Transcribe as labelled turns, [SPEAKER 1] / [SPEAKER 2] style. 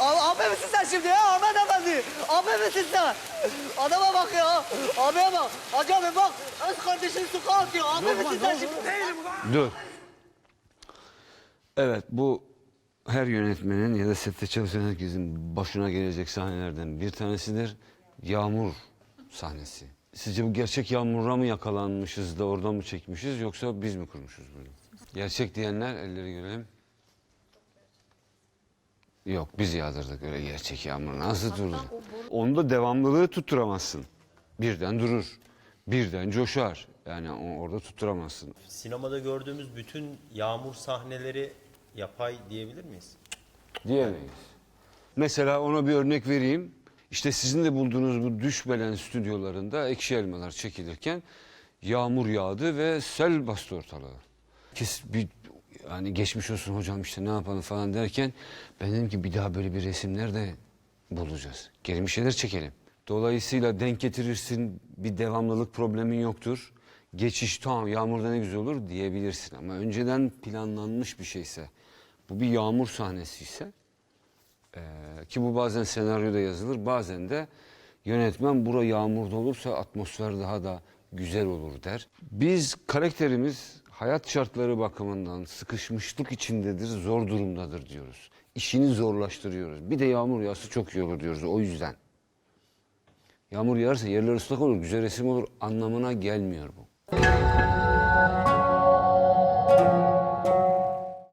[SPEAKER 1] Abi, misin sen şimdi ya Ahmet Efendi? Abi misin sen? Adama bak ya. Abiye bak. Hacı abi bak. Öz kardeşin sokağa atıyor. Abi misin sen şimdi?
[SPEAKER 2] Dur. Evet bu her yönetmenin ya da sette çalışan herkesin başına gelecek sahnelerden bir tanesidir. Yağmur sahnesi. Sizce bu gerçek yağmura mı yakalanmışız da oradan mı çekmişiz yoksa biz mi kurmuşuz bunu? Gerçek diyenler elleri görelim. Yok biz yağdırdık öyle gerçek yağmur nasıl durur? Onda devamlılığı tutturamazsın. Birden durur. Birden coşar. Yani o- orada tutturamazsın.
[SPEAKER 3] Sinemada gördüğümüz bütün yağmur sahneleri yapay diyebilir miyiz?
[SPEAKER 2] Diyemeyiz. Mesela ona bir örnek vereyim. İşte sizin de bulduğunuz bu Düşbelen stüdyolarında ekşi elmalar çekilirken yağmur yağdı ve sel bastı ortalığı. Kes bir yani geçmiş olsun hocam işte ne yapalım falan derken ben dedim ki bir daha böyle bir resimler de bulacağız. Gelin bir şeyler çekelim. Dolayısıyla denk getirirsin bir devamlılık problemin yoktur. Geçiş tamam yağmurda ne güzel olur diyebilirsin ama önceden planlanmış bir şeyse bu bir yağmur sahnesi ise ee, ki bu bazen senaryoda yazılır bazen de yönetmen bura yağmurda olursa atmosfer daha da güzel olur der. Biz karakterimiz hayat şartları bakımından sıkışmışlık içindedir, zor durumdadır diyoruz. İşini zorlaştırıyoruz. Bir de yağmur yağsa çok iyi olur diyoruz o yüzden. Yağmur yağarsa yerler ıslak olur, güzel resim olur anlamına gelmiyor bu.